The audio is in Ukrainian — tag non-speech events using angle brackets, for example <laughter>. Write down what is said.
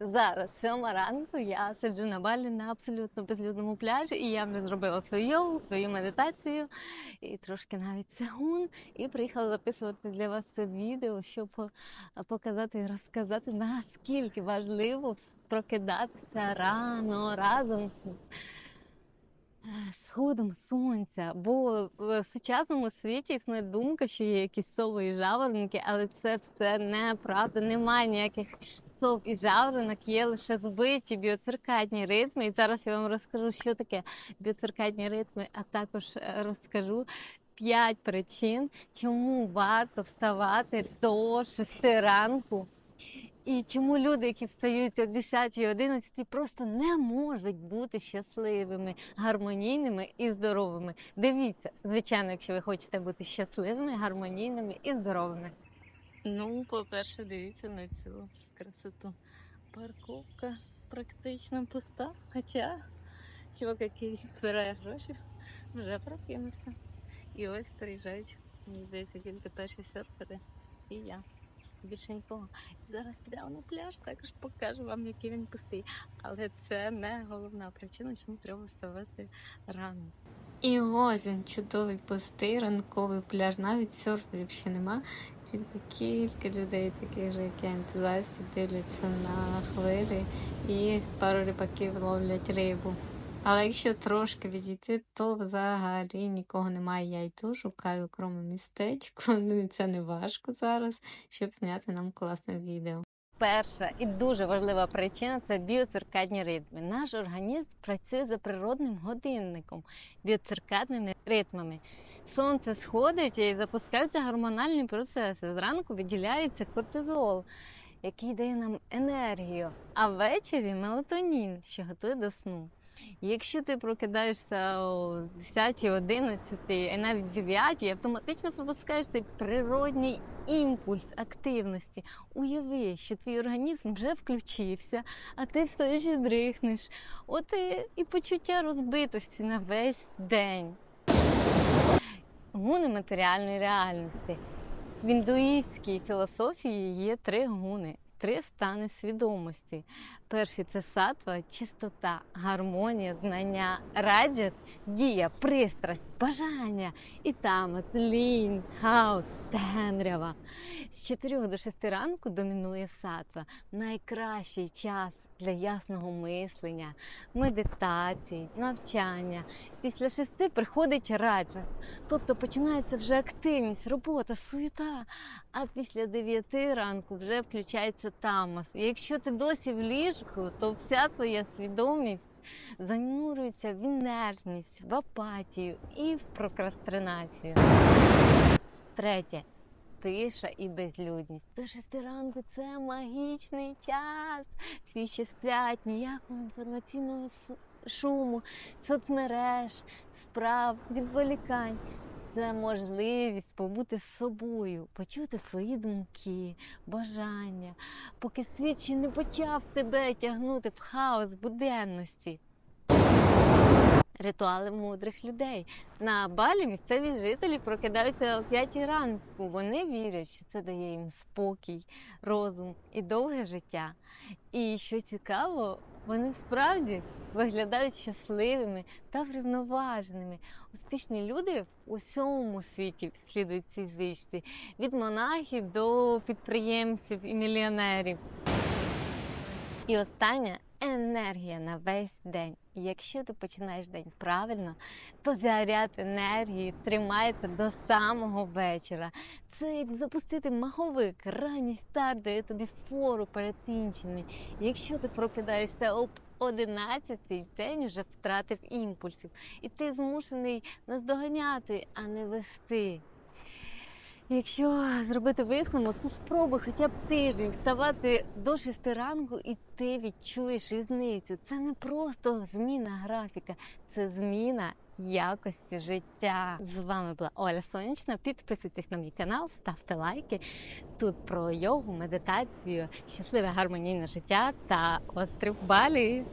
Зараз сьома ранку я сиджу на балі на абсолютно безлюдному пляжі, і я вже зробила свою йогу, свою медитацію і трошки навіть сегун. І приїхала записувати для вас це відео, щоб показати і розказати, наскільки важливо прокидатися рано разом сходом сонця. Бо в сучасному світі існує думка, що є якісь сови і жаворонки, але це все неправда. Немає ніяких сов і жаворонок, є лише збиті біоциркадні ритми. І зараз я вам розкажу, що таке біоциркадні ритми, а також е, розкажу. П'ять причин, чому варто вставати до 6 ранку, і чому люди, які встають о 10 11, просто не можуть бути щасливими, гармонійними і здоровими. Дивіться, звичайно, якщо ви хочете бути щасливими, гармонійними і здоровими. Ну, по-перше, дивіться на цю красоту. Парковка практично пуста. Хоча чувак, який збирає гроші, вже прокинувся. І ось приїжджають, мені здається, тільки перші серфери і я. Більше нікого. Зараз підемо на пляж, також покажу вам, який він пустий. Але це не головна причина, чому треба вставати рано. І ось він чудовий пустий ранковий пляж. Навіть серферів ще нема. Тільки кілька людей, таких же, як я, ентузіастів, дивляться на хвилі і пару рибаків ловлять рибу. Але якщо трошки відійти, то взагалі нікого немає. Я йду, шукаю окреме містечко. <laughs> Ну, Це не важко зараз, щоб зняти нам класне відео. Перша і дуже важлива причина це біоциркадні ритми. Наш організм працює за природним годинником, біоциркадними ритмами. Сонце сходить і запускаються гормональні процеси. Зранку виділяється кортизол, який дає нам енергію, а ввечері мелатонін, що готує до сну. Якщо ти прокидаєшся о 10, 11, і навіть 9, автоматично пропускаєш цей природній імпульс активності. Уяви, що твій організм вже включився, а ти все ще дрихнеш. От і, і почуття розбитості на весь день. Гуни матеріальної реальності. В індуїстській філософії є три гуни, три стани свідомості. Перший це сатва, чистота, гармонія, знання, раджас, дія, пристрасть, бажання і тамас, лінь, хаос, темрява. З 4 до 6 ранку домінує сатва, найкращий час для ясного мислення, медитацій, навчання. Після шести приходить раджа, тобто починається вже активність, робота, суєта. А після 9 ранку вже включається тамас. І якщо ти досі в ліжку, то вся твоя свідомість занурюється в інертність, в апатію і в прокрастинацію. Третє. Тиша і безлюдність. До шести ранку це магічний час. Всі ще сплять, ніякого інформаційного шуму, соцмереж, справ, відволікань. Це можливість побути з собою, почути свої думки, бажання, поки світ ще не почав тебе тягнути в хаос буденності. Ритуали мудрих людей. На балі місцеві жителі прокидаються о 5 ранку. Вони вірять, що це дає їм спокій, розум і довге життя. І що цікаво, вони справді виглядають щасливими та врівноваженими. Успішні люди у всьому світі слідують цій звичці від монахів до підприємців і мільйонерів. І останнє енергія на весь день. І якщо ти починаєш день правильно, то заряд енергії тримається до самого вечора. Це як запустити маховик, ранній старт дає тобі фору перед іншими. І якщо ти прокидаєшся об 11 день вже втратив імпульсів, і ти змушений наздоганяти, а не вести. Якщо зробити висновок, то спробуй хоча б тиждень вставати до 6 ранку, і ти відчуєш різницю. Це не просто зміна графіка, це зміна якості життя. З вами була Оля Сонячна. Підписуйтесь на мій канал, ставте лайки. Тут про йогу, медитацію, щасливе гармонійне життя та острів Балі.